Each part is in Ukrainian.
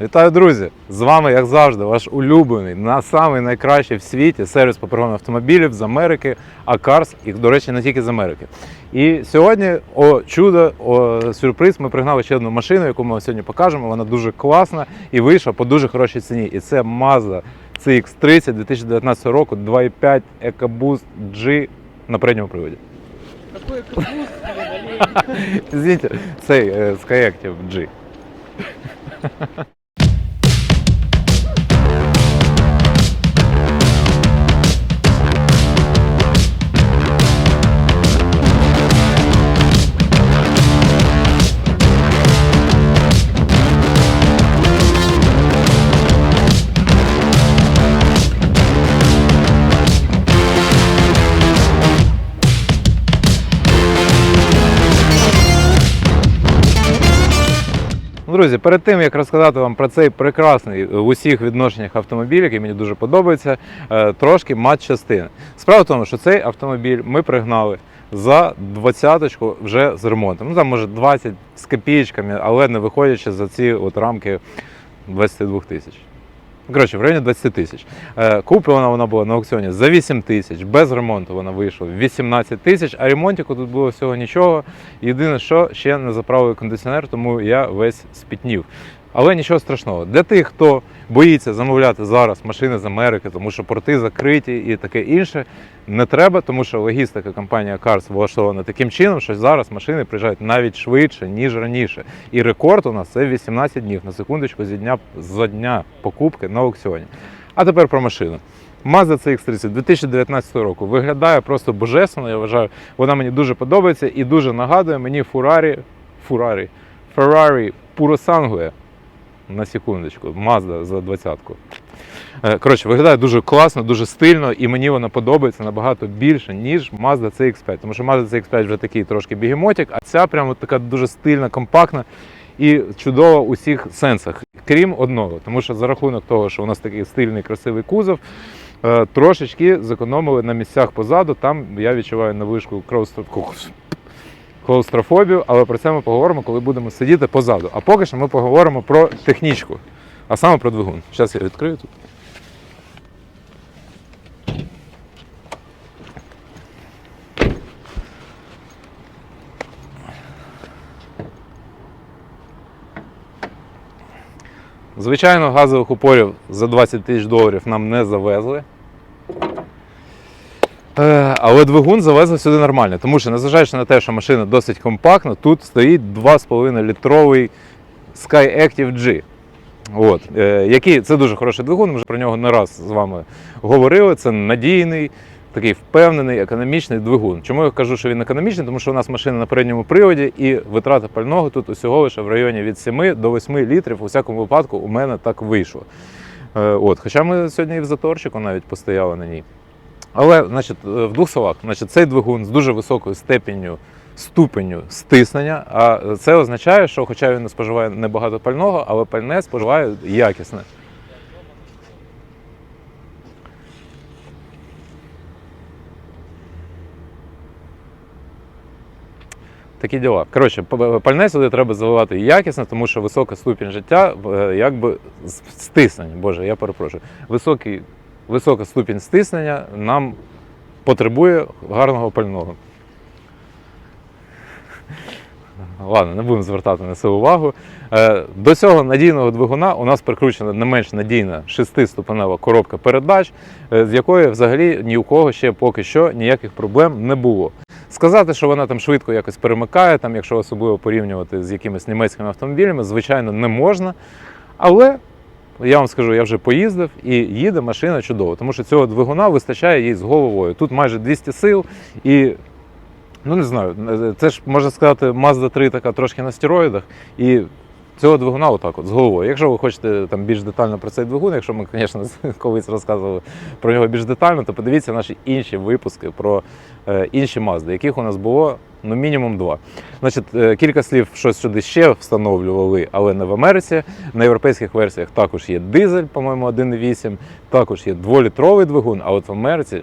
Вітаю, друзі! З вами, як завжди, ваш улюблений, на самий найкращий в світі сервіс по пригону автомобілів з Америки, Акарс, і, до речі, не тільки з Америки. І сьогодні, о чудо, о сюрприз, ми пригнали ще одну машину, яку ми сьогодні покажемо. Вона дуже класна і вийшла по дуже хорошій ціні. І це Mazda CX-30 2019 року, 2.5 EcoBoost G на передньому приводі. Капуст, блин, цей е, Skyactiv G. Ну, Друзі, перед тим як розказати вам про цей прекрасний в усіх відношеннях автомобіль, який мені дуже подобається, е, трошки матчастини. Справа в тому, що цей автомобіль ми пригнали за двадцяточку вже з ремонтом. Ну там може 20 з копійками, але не виходячи за ці от рамки 22 тисяч. Коротше, в районі 20 тисяч. Е, Куплена вона була на аукціоні за 8 тисяч, без ремонту вона вийшла 18 тисяч, а ремонтику тут було всього нічого. Єдине, що ще не заправив кондиціонер, тому я весь спітнів. Але нічого страшного. Для тих, хто боїться замовляти зараз машини з Америки, тому що порти закриті і таке інше, не треба, тому що логістика компанія Cars влаштована таким чином, що зараз машини приїжджають навіть швидше, ніж раніше. І рекорд у нас це 18 днів на секундочку зі дня, з дня покупки на аукціоні. А тепер про машину. Mazda CX-30 2019 року виглядає просто божественно. Я вважаю, вона мені дуже подобається і дуже нагадує мені Ferrari, Ferrari, Ferrari Purosangue на секундочку, Mazda за двадцятку. Е, Коротше, виглядає дуже класно, дуже стильно, і мені вона подобається набагато більше, ніж Mazda CX-5. Тому що Mazda CX-5 вже такий трошки бігемотик, а ця прямо така дуже стильна, компактна і чудова у всіх сенсах. Крім одного, тому що за рахунок того, що у нас такий стильний, красивий кузов, е, трошечки зекономили на місцях позаду. Там я відчуваю навишку клаустроф- клаустрофобію, але про це ми поговоримо, коли будемо сидіти позаду. А поки що ми поговоримо про технічку, а саме про двигун. Зараз я відкрию тут. Звичайно, газових упорів за 20 тисяч доларів нам не завезли. Е, Але двигун завезли сюди нормально, тому що, незважаючи на те, що машина досить компактна, тут стоїть 2,5 літровий Skyactiv G. От, е, який, це дуже хороший двигун, ми вже про нього не раз з вами говорили. Це надійний, такий впевнений, економічний двигун. Чому я кажу, що він економічний? Тому що у нас машина на передньому приводі і витрата пального тут усього лише в районі від 7 до 8 літрів. У всякому випадку у мене так вийшло. Е, От, хоча ми сьогодні і в заторчику навіть постояли на ній. Але, значить, е, в двох словах, значить, цей двигун з дуже високою степенню ступеню стиснення. А це означає, що, хоча він не споживає небагато пального, але пальне споживає якісне. Такі діла. Коротше, пальне сюди треба заливати якісно, тому що висока ступінь життя е, якби стиснення. Боже, я перепрошую. Високий, висока ступінь стиснення нам потребує гарного пального. Ладно, не будемо звертати на це увагу. Е, До цього надійного двигуна у нас прикручена не менш надійна шестиступенева коробка передач, е, з якої взагалі ні у кого ще поки що ніяких проблем не було. Сказати, що вона там швидко якось перемикає, там, якщо особливо порівнювати з якимись німецькими автомобілями, звичайно, не можна. Але я вам скажу, я вже поїздив і їде машина чудово, тому що цього двигуна вистачає їй з головою. Тут майже 200 сил і. Ну не знаю, це ж можна сказати, Mazda 3 така трошки на стероїдах, і цього двигуна отак от з головою. Якщо ви хочете там більш детально про цей двигун, якщо ми, звісно, колись розказували про нього більш детально, то подивіться наші інші випуски про е, інші Mazda, яких у нас було ну мінімум два. Значить, е, кілька слів, щось сюди ще встановлювали, але не в Америці. На європейських версіях також є дизель, по-моєму, 1.8, також є дволітровий двигун, а от в Америці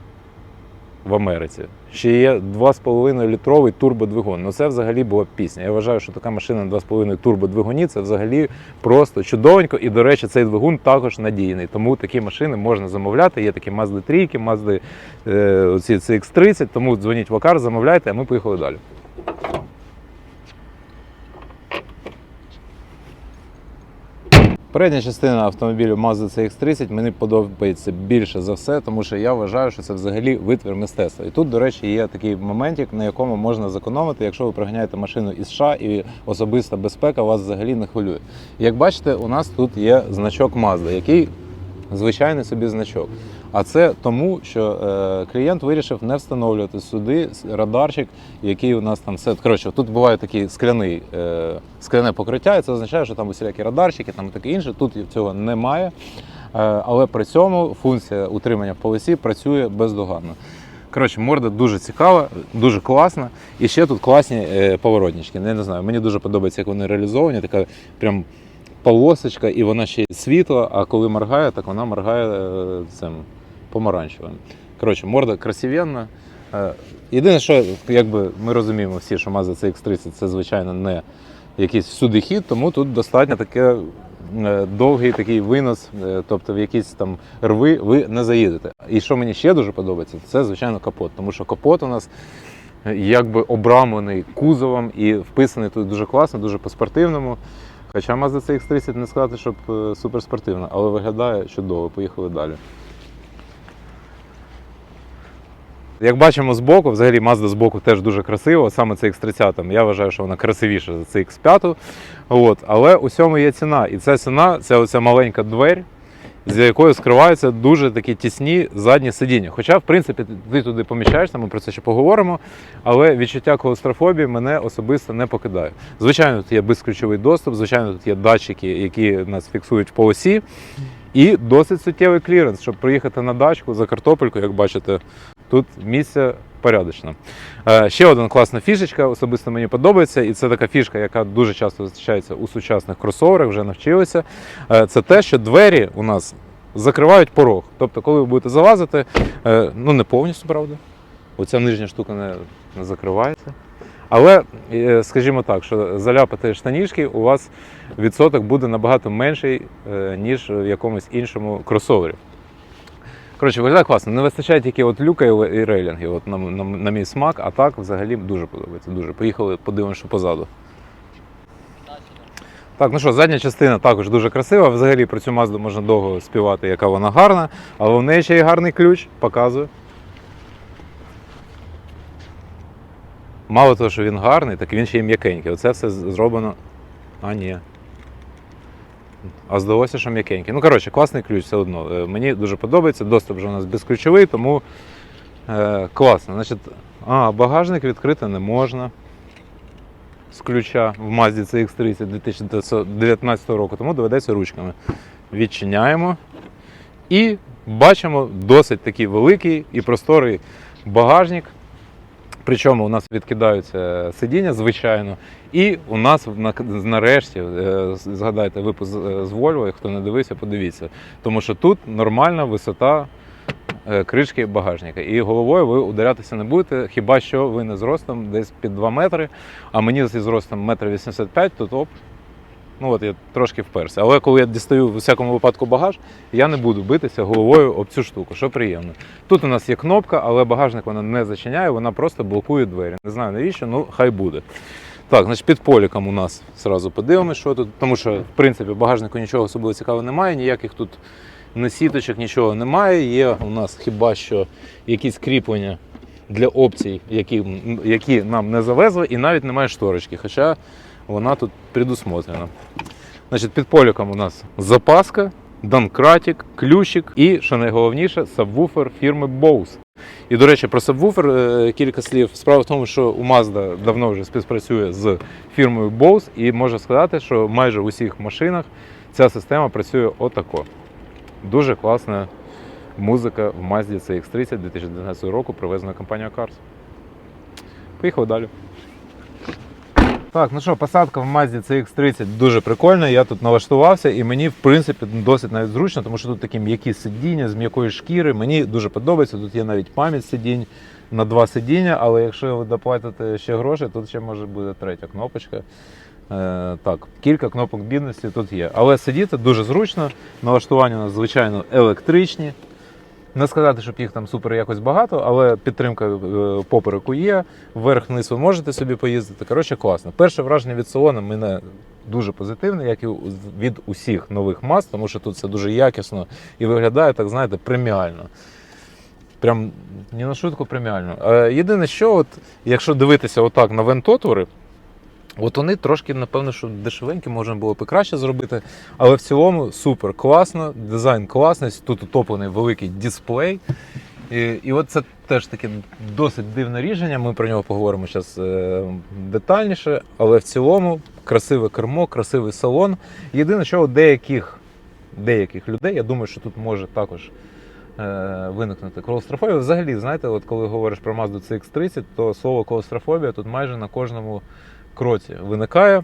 в Америці ще є 2,5 літровий турбодвигун. Ну це взагалі була пісня. Я вважаю, що така машина на 2,5 турбодвигуні це взагалі просто чудовенько. І, до речі, цей двигун також надійний. Тому такі машини можна замовляти. Є такі Mazda 3, Mazda е, оці CX-30, тому дзвоніть в Акар, замовляйте, а ми поїхали далі. Передня частина автомобілю Mazda CX-30 мені подобається більше за все, тому що я вважаю, що це взагалі витвір мистецтва. І тут, до речі, є такий моментик, на якому можна зекономити, якщо ви приганяєте машину із США і особиста безпека вас взагалі не хвилює. Як бачите, у нас тут є значок Mazda, який звичайний собі значок. А це тому, що е, клієнт вирішив не встановлювати сюди радарчик, який у нас там все. Коротше, тут буває такий скляний, е, скляне покриття, і це означає, що там усілякі радарчики, там таке інше. Тут цього немає. Е, але при цьому функція утримання в полосі працює бездоганно. Коротше, морда дуже цікава, дуже класна. І ще тут класні е, поворотнички. Я не знаю, мені дуже подобається, як вони реалізовані. Така прям полосочка, і вона ще світла, а коли моргає, так вона моргає е, цим помаранчевим. Коротше, морда красивенна. Е, Єдине, що якби ми розуміємо всі, що Mazda CX-30 це, звичайно, не якийсь всюди хід, тому тут достатньо таке е, довгий такий винос, е, тобто в якісь там рви ви не заїдете. І що мені ще дуже подобається, це звичайно капот, тому що капот у нас якби обрамлений кузовом і вписаний тут дуже класно, дуже по-спортивному. Хоча Mazda CX-30 не сказати, щоб суперспортивна, але виглядає чудово. Поїхали далі. Як бачимо збоку, взагалі Mazda збоку теж дуже красиво. Саме CX-30, я вважаю, що вона красивіша за CX-5. От. Але у цьому є ціна. І ця ціна це оця маленька двері, з якою скриваються дуже такі тісні задні сидіння. Хоча, в принципі, ти туди поміщаєшся, ми про це ще поговоримо. Але відчуття клаустрофобії мене особисто не покидає. Звичайно, тут є безключовий доступ, звичайно, тут є датчики, які нас фіксують в полосі. І досить суттєвий кліренс, щоб приїхати на дачку за картопельку, як бачите, тут місце порядочно. Е, Ще одна класна фішечка, особисто мені подобається, і це така фішка, яка дуже часто зустрічається у сучасних кросоверах, вже навчилися. Е, Це те, що двері у нас закривають порог. Тобто, коли ви будете залазити, е, ну не повністю, правда. Оця нижня штука не, не закривається. Але, скажімо так, що заляпати штанішки у вас відсоток буде набагато менший, ніж в якомусь іншому кросовері. Коротше, виглядає класно. Не вистачає тільки от люка і рейлінгів, от на, на, на мій смак, а так взагалі дуже подобається. Дуже. Поїхали, подивимося, що позаду. Так, ну що, задня частина також дуже красива. Взагалі про цю мазду можна довго співати, яка вона гарна, але в неї ще є гарний ключ, показую. Мало того, що він гарний, так він ще й м'якенький. Оце все зроблено. А, ні. А здалося, що м'якенький. Ну, коротше, класний ключ все одно. Е, Мені дуже подобається. Доступ вже у нас безключовий, тому е, класно. Значить, а, багажник відкрити не можна з ключа в Mazda CX-30 2019 року, тому доведеться ручками. Відчиняємо. І бачимо досить такий великий і просторий багажник. Причому у нас відкидаються сидіння, звичайно. І у нас нарешті, е, згадайте випуск з з Volvo, хто не дивився, подивіться. Тому що тут нормальна висота е, кришки багажника. І головою ви ударятися не будете, хіба що ви не зростом десь під 2 метри, а мені зі зростом 1,85 м, то топ. Ну от я трошки вперся. Але коли я дістаю в всякому випадку багаж, я не буду битися головою об цю штуку, що приємно. Тут у нас є кнопка, але багажник вона не зачиняє, вона просто блокує двері. Не знаю навіщо, ну хай буде. Так, значить, під поліком у нас зразу подивимось, що тут. Тому що, в принципі, багажнику нічого особливо цікавого немає, ніяких тут не сіточок, нічого немає. Є у нас хіба що якісь кріплення для опцій, які, які нам не завезли, і навіть немає шторочки, хоча вона тут предусмотрена. Значить, під поліком у нас запаска, донкратик, ключик і, що найголовніше, сабвуфер фірми Bose. І, до речі, про сабвуфер е, кілька слів. Справа в тому, що у Mazda давно вже співпрацює з фірмою Bose, і можу сказати, що майже в усіх машинах ця система працює отако. Дуже класна музика в Mazda CX-30 2019 року, привезена компанією Cars. Поїхали далі. Так, ну що, посадка в Mazda CX-30 дуже прикольна. Я тут налаштувався, і мені, в принципі, досить навіть зручно, тому що тут такі м'які сидіння з м'якої шкіри. Мені дуже подобається. Тут є навіть пам'ять сидінь на два сидіння, але якщо ви доплатите ще гроші, тут ще може буде третя кнопочка. Е, так, кілька кнопок бідності тут є. Але сидіти дуже зручно. Налаштування у нас, звичайно, електричні. Не сказати, щоб їх там супер якось багато, але підтримка е, попереку є. Вверх-вниз ви можете собі поїздити. Коротше, класно. Перше враження від салону мене дуже позитивне, як і від усіх нових мас, тому що тут все дуже якісно і виглядає, так знаєте, преміально. Прям не на шутку преміально. Е, Єдине, що, от, якщо дивитися отак на вентотвори, От вони трошки, напевно, що дешевенькі, можна було б краще зробити. Але в цілому супер класно, дизайн класний, тут утоплений великий дисплей. І, і от це теж таке досить дивне рішення. Ми про нього поговоримо зараз е, детальніше. Але в цілому красиве кермо, красивий салон. Єдине, що у деяких, деяких людей, я думаю, що тут може також е, виникнути клаустрофобія. Взагалі, знаєте, от коли говориш про Mazda CX-30, то слово клаустрофобія тут майже на кожному кроці виникає.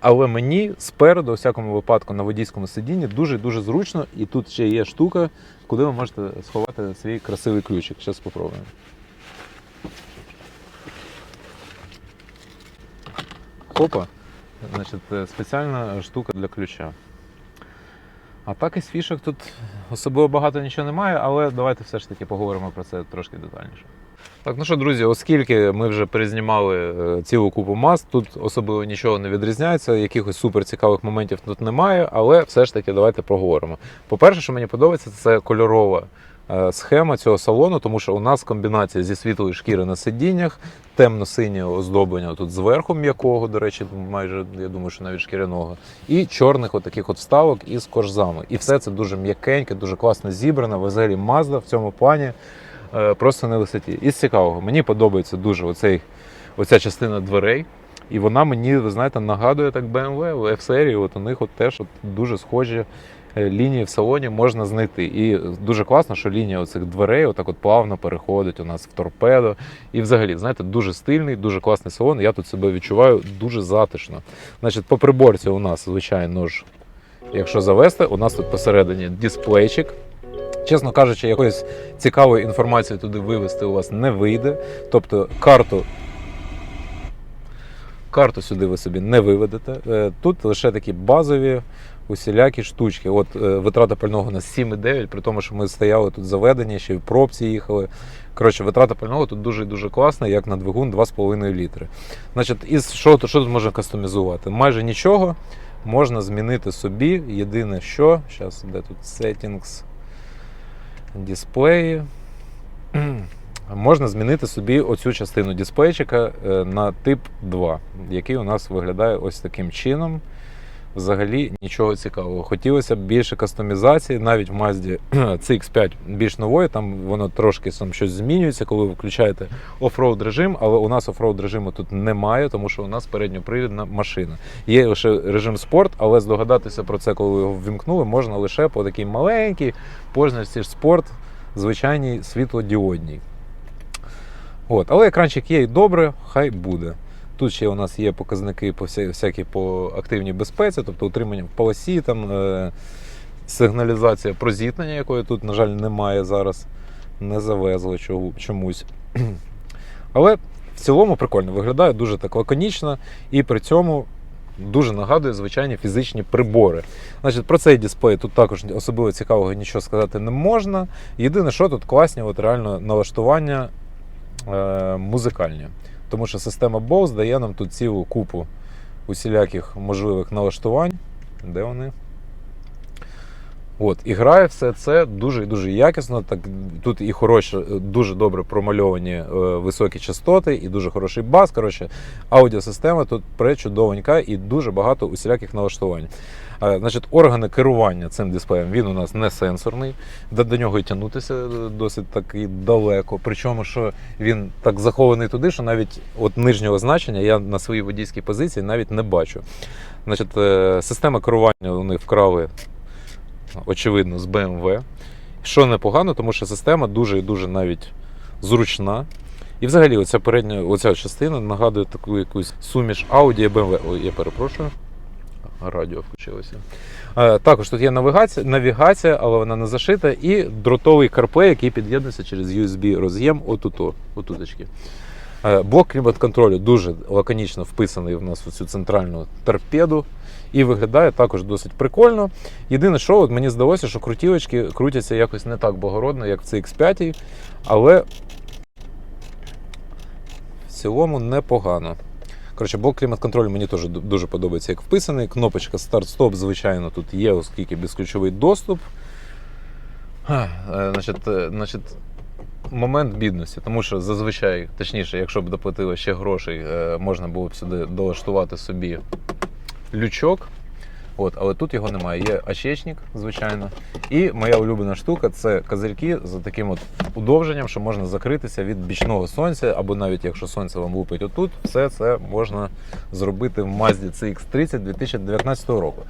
Але мені спереду, у всякому випадку, на водійському сидінні дуже дуже зручно, і тут ще є штука, куди ви можете сховати свій красивий ключик. Зараз спробуємо. Опа. Значить, е, спеціальна штука для ключа. А так із фішок тут особливо багато нічого немає, але давайте все ж таки поговоримо про це трошки детальніше. Так, ну що, друзі, оскільки ми вже перезнімали е, цілу купу мас, тут особливо нічого не відрізняється, якихось супер цікавих моментів тут немає, але все ж таки давайте проговоримо. По-перше, що мені подобається, це кольорова е, схема цього салону, тому що у нас комбінація зі світлої шкіри на сидіннях, темно-синє оздоблення тут зверху м'якого, до речі, майже я думаю, що навіть шкіряного, і чорних отаких от вставок із корзами. І все це дуже м'якеньке, дуже класно зібрано. Взагалі Mazda в цьому плані просто на висоті. Із цікавого, мені подобається дуже оцей, оця частина дверей. І вона мені, ви знаєте, нагадує так BMW в F-серії. От у них от теж от дуже схожі е, лінії в салоні можна знайти. І дуже класно, що лінія оцих дверей отак от плавно переходить у нас в торпедо. І взагалі, знаєте, дуже стильний, дуже класний салон. Я тут себе відчуваю дуже затишно. Значить, по приборці у нас, звичайно ж, якщо завести, у нас тут посередині дисплейчик. Чесно кажучи, якоїсь цікавої інформації туди вивести у вас не вийде. Тобто карту. Карту сюди ви собі не виведете. Е, Тут лише такі базові усілякі штучки. От е, витрата пального на 7,9, при тому, що ми стояли тут заведені, ще й в пробці їхали. Коротше, витрата пального тут дуже дуже класна, як на двигун 2,5 літри. Значить, із що, що тут можна кастомізувати? Майже нічого можна змінити собі. Єдине, що зараз де тут settings, дисплеї. Можна змінити собі оцю частину дисплейчика е, на тип 2, який у нас виглядає ось таким чином. Взагалі нічого цікавого. Хотілося б більше кастомізації, навіть в Mazda CX5 більш нової, там воно трошки там щось змінюється, коли ви включаєте оффроуд режим, але у нас оффроуд режиму тут немає, тому що у нас передньопривідна машина. Є лише режим спорт, але здогадатися про це, коли його ввімкнули, можна лише по такій маленькій позначці спорт, звичайній світлодіодній. От, але екранчик є і добре, хай буде. Тут ще у нас є показники по вся- всякі по активній безпеці, тобто утримання в полосі, там, е, сигналізація про зіткнення, якої тут, на жаль, немає зараз. Не завезли чомусь. Але в цілому прикольно виглядає дуже так лаконічно і при цьому дуже нагадує звичайні фізичні прибори. Значить, про цей дисплей тут також особливо цікавого нічого сказати не можна. Єдине, що тут класні, от реально налаштування е, музикальні. Тому що система Bose дає нам тут цілу купу усіляких можливих налаштувань. Де вони? От, і грає все це дуже і дуже якісно. Так, тут і хороші, дуже добре промальовані е, високі частоти, і дуже хороший бас. Коротше, аудіосистема тут пречудовенька і дуже багато усіляких налаштувань. Е, Значить, органи керування цим дисплеєм він у нас не сенсорний, до, до нього і тягнутися е, досить таки далеко. Причому, що він так захований туди, що навіть от нижнього значення я на своїй водійській позиції навіть не бачу. Значить, е, система керування вони вкрали, очевидно, з BMW. Що непогано, тому що система дуже і дуже навіть зручна. І взагалі, оця передня, оця частина нагадує таку якусь суміш Audi і BMW. Ой, я перепрошую. Радіо включилося. Е, також тут є навігація, навігація, але вона не зашита, і дротовий CarPlay, який під'єднується через USB роз'єм отуто, отуточки. Е, Блок клімат-контролю дуже лаконічно вписаний в нас у цю центральну торпеду і виглядає також досить прикольно. Єдине, що от мені здалося, що крутілочки крутяться якось не так благородно, як в CX5, але в цілому непогано. Коротше, блок клімат-контролю мені теж дуже подобається, як вписаний. Кнопочка старт-стоп, звичайно, тут є, оскільки безключовий доступ. Ха, е, Значить, е, значить, момент бідності, тому що зазвичай, точніше, якщо б доплатили ще грошей, е, можна було б сюди долаштувати собі лючок. От, але тут його немає. Є очечник, звичайно. І моя улюблена штука це козирки з таким от удовженням, що можна закритися від бічного сонця, або навіть якщо сонце вам лупить отут, все це можна зробити в Mazda CX-30 2019 року.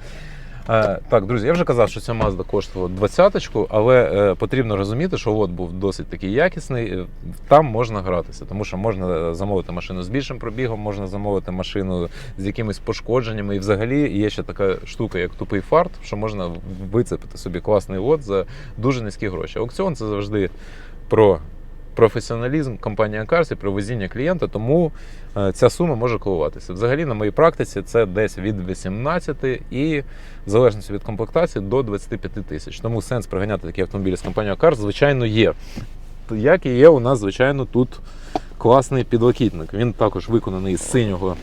Е, так, друзі, я вже казав, що ця Mazda коштувала 20-ку, але е, потрібно розуміти, що лот був досить такий якісний. е, Там можна гратися, тому що можна замовити машину з більшим пробігом, можна замовити машину з якимись пошкодженнями. І взагалі є ще така штука, як тупий фарт, що можна вицепити собі класний лот за дуже низькі гроші. Аукціон це завжди про професіоналізм компанії Акарсі, і везіння клієнта, тому е, ця сума може коливатися. Взагалі, на моїй практиці це десь від 18 і в залежності від комплектації до 25 тисяч. Тому сенс приганяти такі автомобілі з компанією Акарс, звичайно, є. Як і є, у нас, звичайно, тут класний підлокітник. Він також виконаний із синього.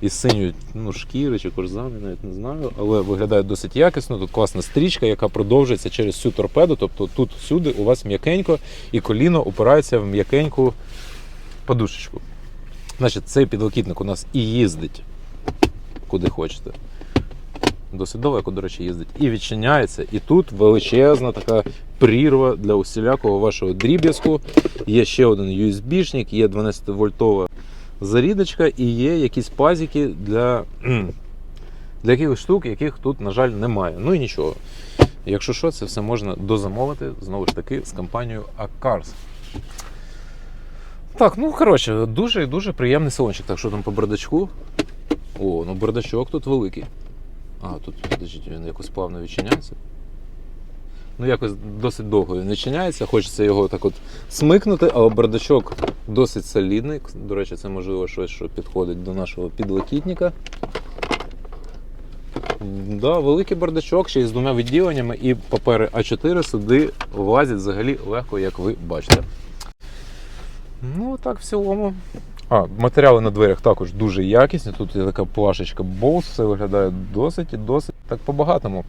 Із синьої ну, шкіри чи корзани, навіть не знаю, але виглядає досить якісно. Тут класна стрічка, яка продовжується через всю торпеду. Тобто тут всюди у вас м'якенько і коліно упирається в м'якеньку подушечку. Значить, цей підлокітник у нас і їздить куди хочете. Досить далеко, до речі, їздить. І відчиняється. І тут величезна така прірва для усілякого вашого дріб'язку. Є ще один USB-шник, є 12-вольтова зарідочка і є якісь пазики для, для якихось штук, яких тут, на жаль, немає. Ну і нічого. Якщо що, це все можна дозамовити знову ж таки з компанією Acars. Так, ну коротше, дуже дуже приємний салончик. Так що там по бардачку? О, ну бардачок тут великий. А, тут, подождіть, він якось плавно відчиняється. Ну, якось досить довго він відчиняється. Хочеться його так от смикнути, але бардачок досить солідний. До речі, це можливо щось, що підходить до нашого підлокітника. Да, великий бардачок ще й з двома відділеннями і папери А4 сюди влазять взагалі легко, як ви бачите. Ну, так, в цілому. А, матеріали на дверях також дуже якісні. Тут є така плашечка Bose, все виглядає досить і досить так по-багатому.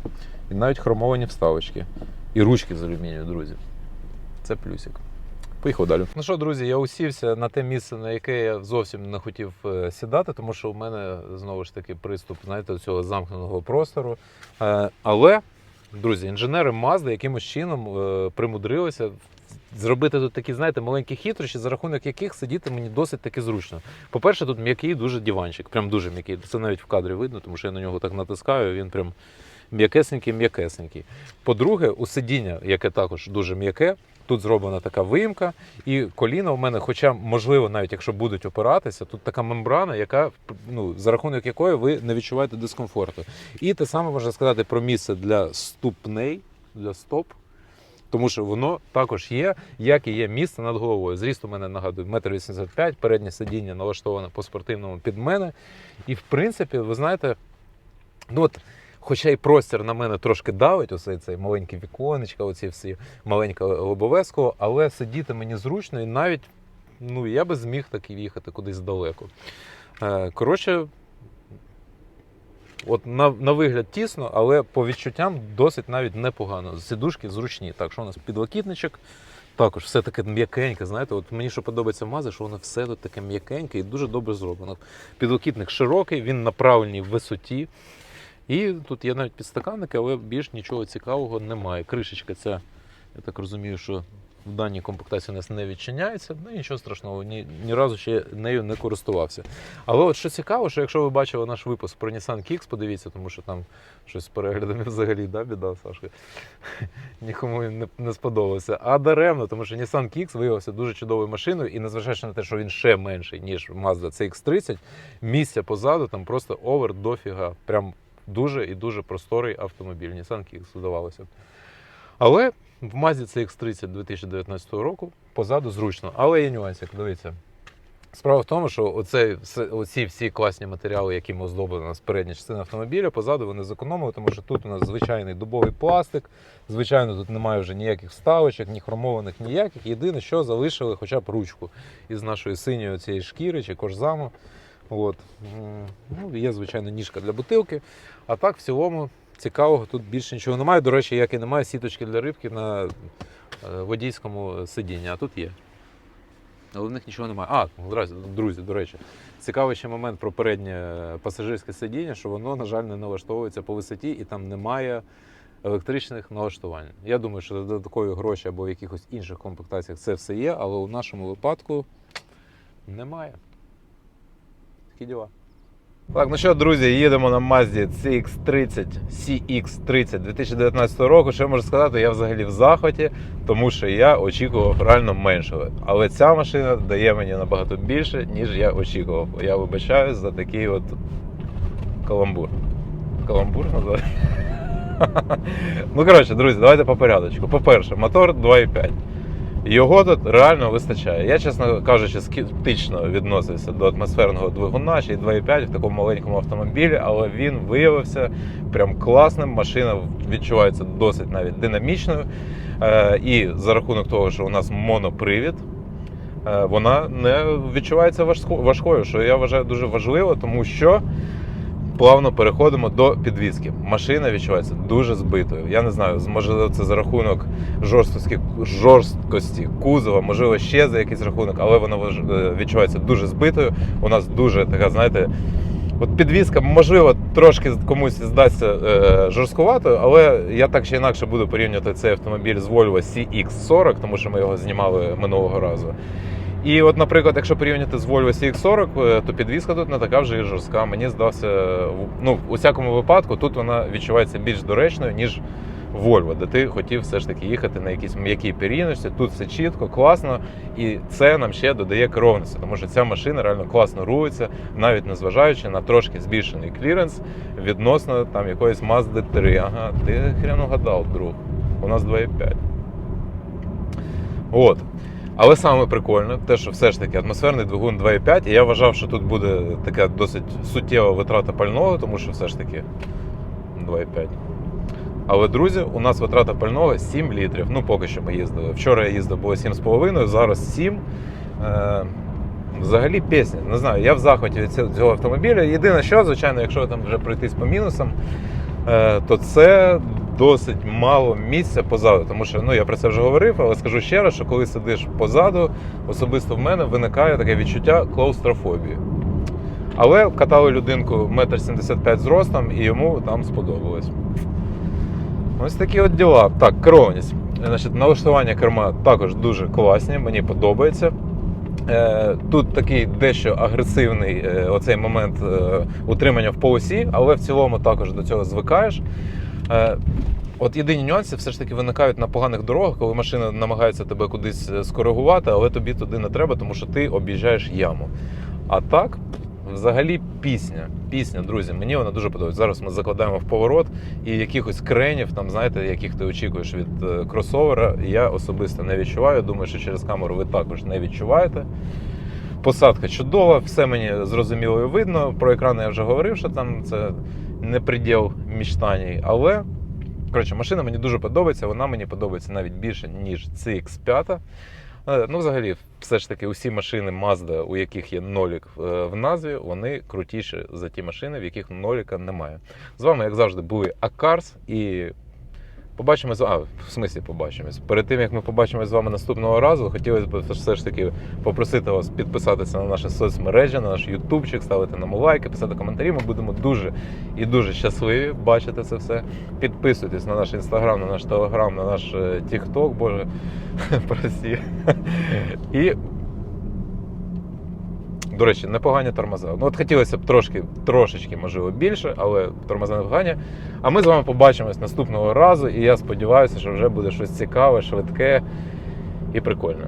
І навіть хромовані вставочки. І ручки з алюмінію, друзі. Це плюсик. Поїхав далі. Ну що, друзі, я усівся на те місце, на яке я зовсім не хотів е, сідати, тому що у мене знову ж таки приступ, знаєте, цього замкненого простору. Е, Але, друзі, інженери Mazda якимось чином е, примудрилися зробити тут такі, знаєте, маленькі хитрощі, за рахунок яких сидіти мені досить таки зручно. По-перше, тут м'який дуже диванчик, прям дуже м'який. Це навіть в кадрі видно, тому що я на нього так натискаю, він прям м'якесенький, м'якесенький. По-друге, у сидіння, яке також дуже м'яке, тут зроблена така виїмка, і коліна у мене, хоча, можливо, навіть якщо будуть опиратися, тут така мембрана, яка ну, за рахунок якої ви не відчуваєте дискомфорту. І те саме можна сказати про місце для ступней, для стоп. Тому що воно також є, як і є місце над головою. Зріст у мене нагадую 1,85 м, переднє сидіння налаштоване по спортивному під мене. І в принципі, ви знаєте, ну от, хоча й простір на мене трошки давить, оцей цей маленький віконечка, оці всі маленьке лобове скло, але сидіти мені зручно і навіть ну, я би зміг таки їхати кудись далеко. Е, Коротше, От на, на вигляд тісно, але по відчуттям досить навіть непогано. Сидушки зручні. Так, що у нас підлокітничок, також все таке м'якеньке. Знаєте, от мені що подобається в Мазі, що воно все тут таке м'якеньке і дуже добре зроблено. Підлокітник широкий, він на правильній висоті. І тут є навіть підстаканники, але більш нічого цікавого немає. Кришечка ця, я так розумію, що в даній комплектації у нас не відчиняється. Ну нічого страшного, ні, ні разу ще нею не користувався. Але от що цікаво, що якщо ви бачили наш випуск про Nissan Kicks, подивіться, тому що там щось з переглядами взагалі, да, біда, Сашка. Нікому не, не сподобалося. А даремно, тому що Nissan Kicks виявився дуже чудовою машиною, і незважаючи на те, що він ще менший, ніж Mazda CX-30, місця позаду там просто овер дофіга. Прям дуже і дуже просторий автомобіль. Nissan Kicks, здавалося. Але в Mazda CX-30 2019 року позаду зручно. Але є нюансик, дивіться. Справа в тому, що оце, оці всі класні матеріали, якими оздоблена у нас передня частина автомобіля, позаду вони зекономили, тому що тут у нас звичайний дубовий пластик. Звичайно, тут немає вже ніяких вставочок, ні хромованих, ніяких. Єдине, що залишили хоча б ручку із нашої синьої цієї шкіри чи кожзаму. От. Ну, є, звичайно, ніжка для бутилки. А так, в цілому, цікавого тут більше нічого немає. До речі, як і немає сіточки для рибки на е, водійському сидінні, а тут є. Але в них нічого немає. А, друзі, до речі, цікавий ще момент про переднє пасажирське сидіння, що воно, на жаль, не налаштовується по висоті і там немає електричних налаштувань. Я думаю, що за додаткові гроші або в якихось інших комплектаціях це все є, але у нашому випадку немає. Такі діла. Так, ну що, друзі, їдемо на Mazda CX-30, CX-30 2019 року. Що я можу сказати, я взагалі в захваті, тому що я очікував реально меншого. Але ця машина дає мені набагато більше, ніж я очікував. Я вибачаюсь за такий от каламбур. Каламбур назвати? Ну, коротше, друзі, давайте по порядочку. По-перше, мотор 2,5. Його тут реально вистачає. Я, чесно кажучи, скептично відносився до атмосферного двигуна, ще й 2,5 в такому маленькому автомобілі, але він виявився прям класним. Машина відчувається досить навіть динамічною. Е, І за рахунок того, що у нас монопривід, е, вона не відчувається важко- важкою, що я вважаю дуже важливо, тому що плавно переходимо до підвізки. Машина відчувається дуже збитою. Я не знаю, можливо, це за рахунок жорсткості, жорсткості кузова, можливо, ще за якийсь рахунок, але вона е, відчувається дуже збитою. У нас дуже така, знаєте. От підвізка, можливо, трошки комусь здасться е, жорсткуватою, але я так чи інакше буду порівнювати цей автомобіль з Volvo CX40, тому що ми його знімали минулого разу. І от, наприклад, якщо порівняти з Volvo CX40, е, то підвізка тут не така вже і жорстка. Мені здався, ну, у всякому випадку, тут вона відчувається більш доречною, ніж Volvo, де ти хотів все ж таки їхати на якійсь м'якій періності. Тут все чітко, класно, і це нам ще додає керованості, тому що ця машина реально класно рулиться, навіть незважаючи на трошки збільшений кліренс відносно там якоїсь Mazda 3. Ага, ти хрен угадав, друг. У нас 2,5. От. Але саме прикольне, те, що все ж таки атмосферний двигун 2,5, і я вважав, що тут буде така досить суттєва витрата пального, тому що все ж таки 2,5. Але, друзі, у нас витрата пального 7 літрів. Ну, поки що ми їздили. Вчора я їздив було 7,5, зараз 7. Е, взагалі пісня. Не знаю, я в захваті від цього автомобіля. Єдине, що, звичайно, якщо там вже пройтись по мінусам, е, то це досить мало місця позаду. Тому що ну, я про це вже говорив, але скажу ще раз, що коли сидиш позаду, особисто в мене виникає таке відчуття клаустрофобії. Але катали людинку 1,75 м зростом, і йому там сподобалось. Ось такі от діла. Так, керованість. Значить, налаштування керма також дуже класні, мені подобається. Е, Тут такий дещо агресивний е, оцей момент е, утримання в полосі, але в цілому також до цього звикаєш. Е, От єдині нюанси все ж таки виникають на поганих дорогах, коли машина намагається тебе кудись е, скоригувати, але тобі туди не треба, тому що ти об'їжджаєш яму. А так, взагалі, пісня. Пісня, друзі, мені вона дуже подобається. Зараз ми закладаємо в поворот і якихось кренів, там, знаєте, яких ти очікуєш від е, кросовера, я особисто не відчуваю. Думаю, що через камеру ви також не відчуваєте. Посадка чудова, все мені зрозуміло і видно. Про екрани я вже говорив, що там це не приділ мічтаній. Але коротше, машина мені дуже подобається. Вона мені подобається навіть більше, ніж CX5. Е, Ну, взагалі, все ж таки, усі машини Mazda, у яких є нолік е, в назві, вони крутіші за ті машини, в яких ноліка немає. З вами, як завжди, були Акарс і Побачимо з. А, в смислі побачимось. Перед тим як ми побачимось з вами наступного разу, хотілося б все ж таки попросити вас підписатися на наші соцмережі, на наш ютубчик, ставити нам лайки, писати коментарі. Ми будемо дуже і дуже щасливі бачити це все. Підписуйтесь на наш інстаграм, на наш телеграм, на наш е, тікток, боже, прості. І до речі, непогані тормоза. Ну от хотілося б трошки, трошечки, можливо, більше, але тормоза непогані. А ми з вами побачимось наступного разу, і я сподіваюся, що вже буде щось цікаве, швидке і прикольне.